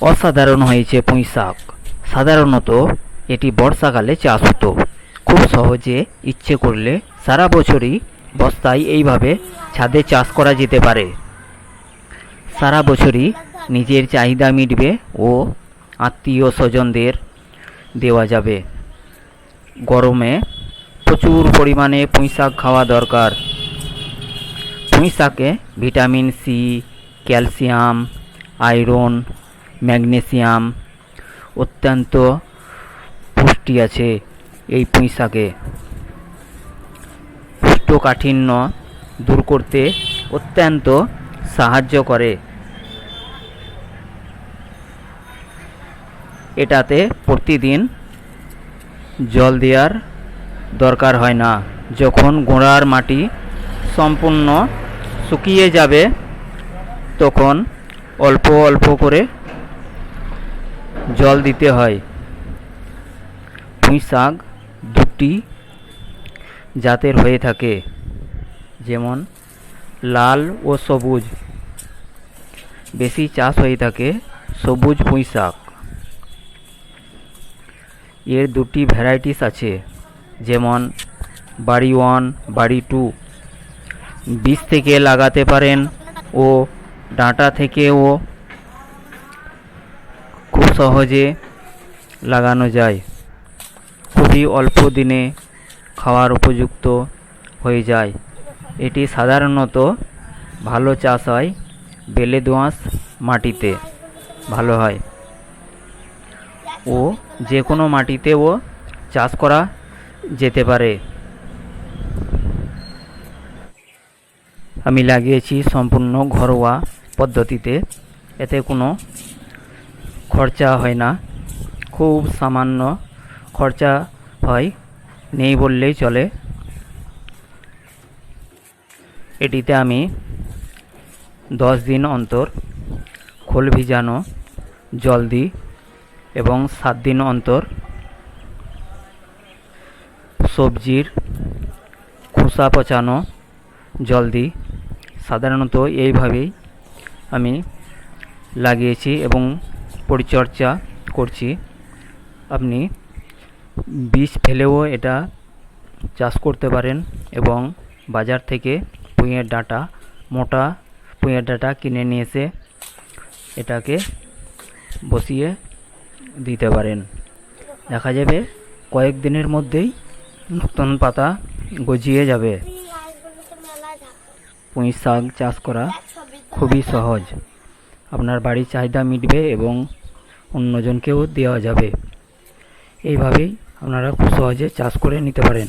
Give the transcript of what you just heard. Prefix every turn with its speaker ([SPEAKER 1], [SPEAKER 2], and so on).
[SPEAKER 1] অসাধারণ হয়েছে পুঁই শাক সাধারণত এটি বর্ষাকালে চাষ হতো। খুব সহজে ইচ্ছে করলে সারা বছরই বস্তায় এইভাবে ছাদে চাষ করা যেতে পারে। সারা বছরই নিজের চাহিদা মিটবে ও আত্মীয় স্বজনদের দেওয়া যাবে। গরমে প্রচুর পরিমাণে পুঁই শাক খাওয়া দরকার। পুঁই শাকে vitamin C, calcium, iron magnesium অত্যন্ত পুষ্টি আছে এই পুঁই শাকে কোষ্ঠকাঠিন্য দূর করতে অত্যন্ত সাহায্য করে। এটাতে প্রতিদিন জল দেওয়ার দরকার হয় না। যখন গোড়ার মাটি সম্পূর্ণ শুকিয়ে যাবে, তখন অল্প অল্প করে জল দিতে হয়। পুঁই শাক দুটি জাতের হয়ে থাকে, যেমন লাল ও সবুজ। বেশি চাষ হয়ে থাকে সবুজ পুঁই শাক। এর দুটি ভ্যারাইটিস আছে, যেমন বাড়ি ওয়ান, বাড়ি টু। বীজ থেকে লাগাতে পারেন ও ডাঁটা থেকেও সহজে লাগানো যায়। খুবই অল্প দিনে খাওয়ার উপযুক্ত হয়ে যায়। এটি সাধারণত ভালো চাষ হয় বেলে দোআঁশ মাটিতে। ভালো হয়। ও যে কোনো মাটিতেও চাষ করা যেতে পারে। আমি লাগিয়েছি সম্পূর্ণ ঘরোয়া পদ্ধতিতে। এতে কোনো খরচা হয় না। খুব সামান্য খরচা হয়, নেই বললেই চলে। এটিতে আমি দশ দিন অন্তর খোল ভিজানো, জল দিই এবং সাত দিন অন্তর সবজির খোসা পচানো, জল দিই। সাধারণত এইভাবেই আমি লাগিয়েছি এবং পরিচর্যা করছি। আপনি বীজ ফেলেও এটা চাষ করতে পারেন এবং বাজার থেকে পুঁইয়ের ডাঁটা, মোটা পুঁইয়ের ডাঁটা কিনে নিয়ে এসে এটাকে বসিয়ে দিতে পারেন। দেখা যাবে কয়েক দিনের মধ্যেই নতুন পাতা গজিয়ে যাবে। পুঁই শাক চাষ করা খুবই সহজ। আপনার বাড়ির চাহিদা মিটবে এবং অন্যজনকেও দেওয়া যাবে। এইভাবেই আপনারা খুব সহজে চাষ করে নিতে পারেন।